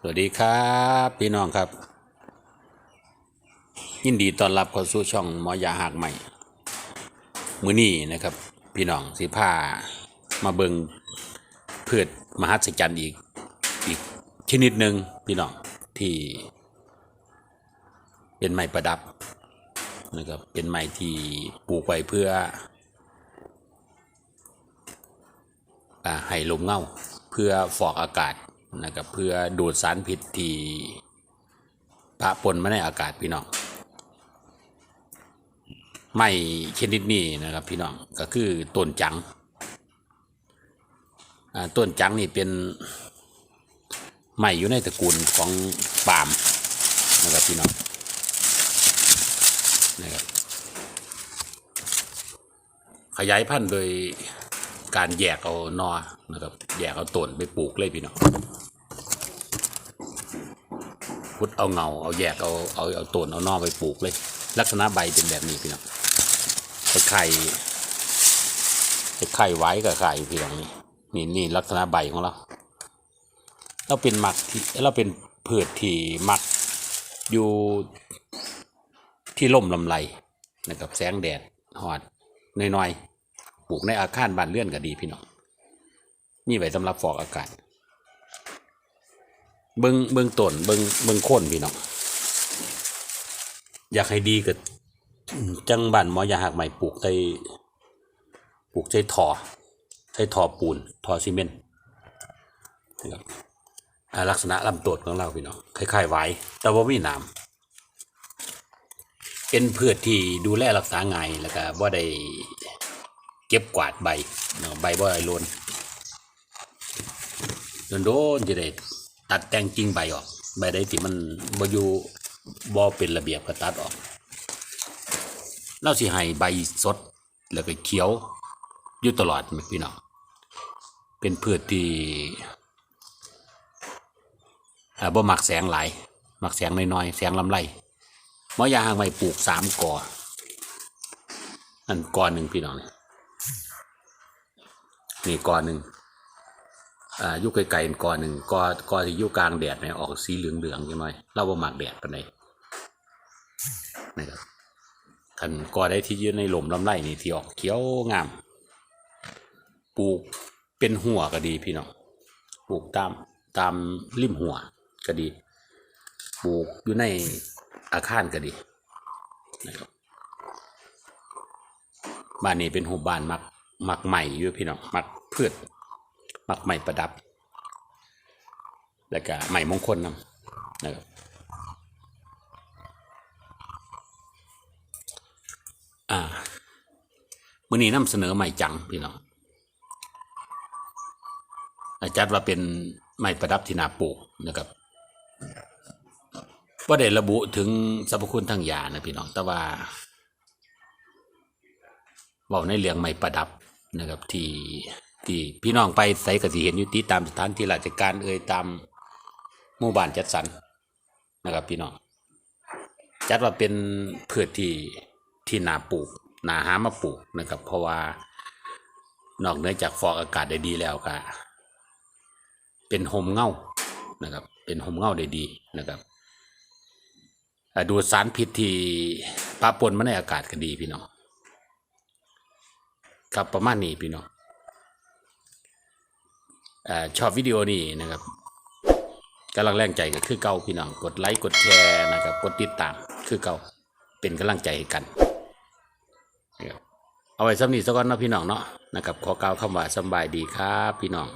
สวัสดีครับพี่น้องครับ ยินดีต้อนรับเข้าสู่ช่องหมอยาหักใหม่ มือนี้นะครับ พี่น้องสิพามาเบิงพืชมหัศจรรย์อีกอีกชนิดหนึ่งพี่น้องที่ เป็นไม้ประดับนะครับเป็นไม้ที่ปลูกไว้เพื่อให้ลมเงาเพื่อฟอกอากาศ นะครับเพื่อดูดสารพิษที่ปะปนมาในอากาศพี่น้องไม้ชนิดนี้นะครับพี่น้องก็คือต้นจังอ่าต้นจังนี่เป็นไม้อยู่ในตระกูลของปาล์มนะครับพี่น้องนะครับขยายพันธุ์โดยการแยกเอานอ นะครับแยกเอาต้นไปปลูกเลยพี่น้องพุดเอาเงาเอาแยกเอาเอาเอาต้นเอานอไปปลูกเลย ลักษณะใบเป็นแบบนี้พี่น้องไอไข่ไข่ไว้กับไข่พี่น้องนี่นี่นี่ลักษณะใบของเราเราเป็นหมักที่เราเป็นพืชที่หมักอยู่ที่ล่มลำไรนะครับแสงแดดหอดน้อยๆปลูกในอาคารบ้านเลื่อนก็ดีพี่น้อง มีไว้สำหรับฟอกอากาศ เบิงเบิงต้นเบิงเบิงค่นพี่น้องอยากให้ดีก็จังบ้านหมอยาหักใหม่ปลูกใส่ปลูกใส่ท่อใส่ท่อปูนท่อซีเมนต์นะครับลักษณะลำต้นของเราพี่น้องคล้ายๆไว้แต่ว่ามีน้ำเป็นพืชที่ดูแลรักษาง่ายแล้วก็บ่ได้เก็บกวาดใบใบบ่ได้โลน โดนโดนจะได้ตัดแต่งกิ่งใบออกใบใดที่มันบอยู่บ่เป็นระเบียบก็ตัดออกเราสิให้ใบสดแล้วก็เขียวอยู่ตลอดพี่น้องเป็นพืชที่อ่าบ่มักแสงหลายมักแสงน้อยๆแสงลำไรมอยาหางไม้ปลูกสามกออันกอหนึ่งพี่น้องนี่นี่กอหนึ่ง อ่ายุไกลๆกอหนึ่งกอกอที่ยุกลางแดดเนี่ยออกสีเหลืองๆใช่ไหมเราบ่หมักแดดปานใดนะครับคันกอได้ที่ยืนในหล่มลำไรนี่ที่ออกเขียวงาม ปลูกเป็นหัวก็ดีพี่น้องปลูกตามตามริมหัวก็ดี ปลูกอยู่ในอาคารก็ดีนะครับบ้านนี้เป็นหูบ้านมักมักใหม่อยู่พี่น้องมักพืช มักใหม่ประดับ แล้วก็ใหม่มงคลนำนะครับอ่ามื่อนี้นำเสนอใหม่จังพี่น้องอาจารย์ว่าเป็นไม้ประดับที่นาปลูกนะครับว่าได้ระบุถึงสรรพคุณทางยานะพี่น้อง แต่ว่าเบอกในเรื่องไม่ประดับนะครับที่ ที่พี่น้องไปใส่กสิเห็นอยู่ที่ตามสถานที่ราชการเอ่ยตามหมู่บ้านจัดสรรนะครับพี่น้องจัดว่าเป็นพืชที่ที่นาปลูกนาหามาปลูกนะครับ เพราะว่านอกเหนือจากฟอกอากาศได้ดีแล้วก็เป็นโฮมเงานะครับ เป็นโฮมเงาได้ดีนะครับดูสารพิษที่ปะปนมาในอากาศก็ดีพี่น้องครับประมาณนี้พี่น้อง ชอบวิดีโอนี้นะครับกำลังแรงใจก็คือเก่าพี่น้องกดไลค์กดแชร์นะครับกดติดตามคือเก่าเป็นกำลังใจให้กัน เอาไว้สำนีสักก่อนนะพี่น้องเนาะนะครับขอกล่าวคำว่าสบายดีครับพี่น้อง